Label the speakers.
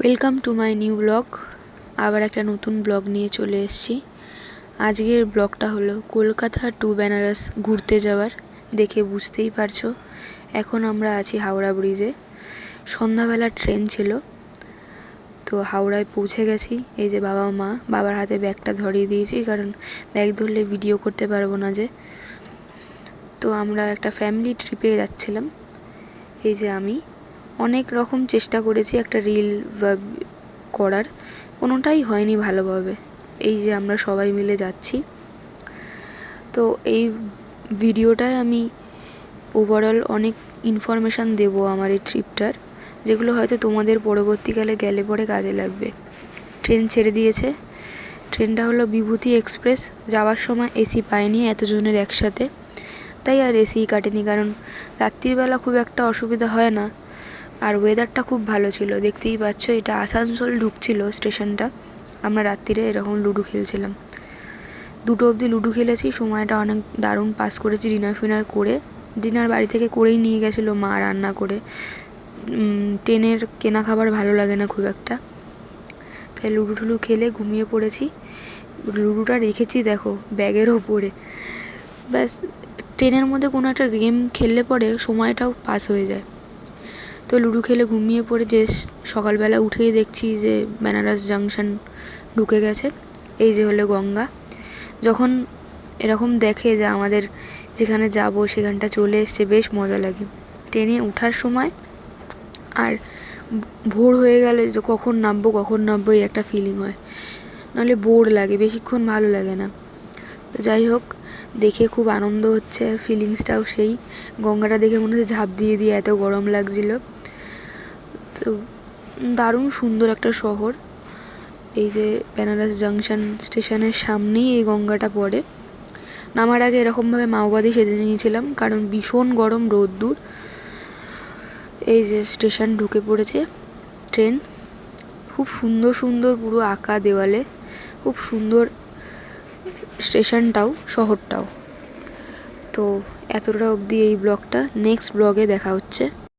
Speaker 1: Welcome to my new blog আবার একটা নতুন ব্লগ নিয়ে চলে এসেছি। আজকের ব্লগটা হলো কলকাতা টু বেনারস ঘুরতে যাওয়ার। দেখে বুঝতেই পারছ, এখন আমরা আছি হাওড়া ব্রিজে সন্ধ্যাবেলা ট্রেন ছিল, তো হাওড়ায় পৌঁছে গেছি। এই যে বাবা মা, বাবার হাতে ব্যাগটা ধরিয়ে দিয়েছি, কারণ ব্যাগ ধরলে ভিডিও করতে পারব না যে। তো আমরা একটা ফ্যামিলি ট্রিপে যাচ্ছিলাম। এই যে আমি অনেক রকম চেষ্টা করেছি একটা রিল বা করার। কোনোটাই হয়নি ভালোভাবে। এই যে আমরা সবাই মিলে যাচ্ছি। তো এই ভিডিওটায় আমি ওভারঅল অনেক ইনফরমেশান দেবো আমার এই ট্রিপটার যেগুলো হয়তো তোমাদের পরবর্তীকালে গেলে পরে কাজে লাগবে। ট্রেন ছেড়ে দিয়েছে। ট্রেনটা হলো বিভূতি এক্সপ্রেস। যাওয়ার সময় এসি পাইনি এতজনের একসাথে। তাই আর এসি কাটেনি, কারণ রাত্রিবেলা খুব একটা অসুবিধা হয় না। আর ওয়েদারটা খুব ভালো ছিল। দেখতেই পাচ্ছ, এটা আসানসোল ঢুকছিল স্টেশনটা। আমরা রাত্রিরে এরকম লুডো খেলছিলাম। দুটো অবধি লুডো খেলেছি, সময়টা অনেক দারুণ পাস করেছি ডিনার ফিনার করে। ডিনার বাড়ি থেকে করেই নিয়ে গেছিল মা রান্না করে। ট্রেনের কেনা খাবার ভালো লাগে না খুব একটা। তাই লুডো টুডু খেলে ঘুমিয়ে পড়েছি। লুডোটা রেখেছি দেখো, ব্যাগের ওপরে। ব্যাস, ট্রেনের মধ্যে কোনো একটা গেম খেললে পরে সময়টাও পাস হয়ে যায়। তো লুডো খেলে ঘুমিয়ে পড়ে যে সকালবেলা উঠেই দেখছি যে বেনারস জাংশন ঢুকে গেছে, এই যে হলো গঙ্গা। যখন এরকম দেখে যে আমাদের যেখানে যাব সেখানটা চলে এসছে, বেশ মজা লাগে। ট্রেনে ওঠার সময় আর ভোর হয়ে গেলে যে কখন নামবো কখন নামবো, এই একটা ফিলিং হয়। নাহলে বোর লাগে, বেশিক্ষণ ভালো লাগে না। যাই হোক, দেখে খুব আনন্দ হচ্ছে ফিলিংসটাও সেই। গঙ্গাটা দেখে মনে হচ্ছে ঝাঁপ দিয়ে দিয়ে এত গরম লাগছিল। তো দারুণ সুন্দর একটা শহর। এই যে বেনারস জাংশন স্টেশনের সামনেই এই গঙ্গাটা পড়ে। নামার আগে এরকমভাবে মাওবাদী সেজে নিয়েছিলাম, কারণ ভীষণ গরম, রোদ্দুর। এই যে স্টেশন ঢুকে পড়েছে, ট্রেন। খুব সুন্দর সুন্দর পুরো আঁকা দেওয়ালে, খুব সুন্দর স্টেশনটাও শহরটাও। তো এতটা অবধি এই ব্লগটা নেক্সট ব্লগে দেখা হচ্ছে।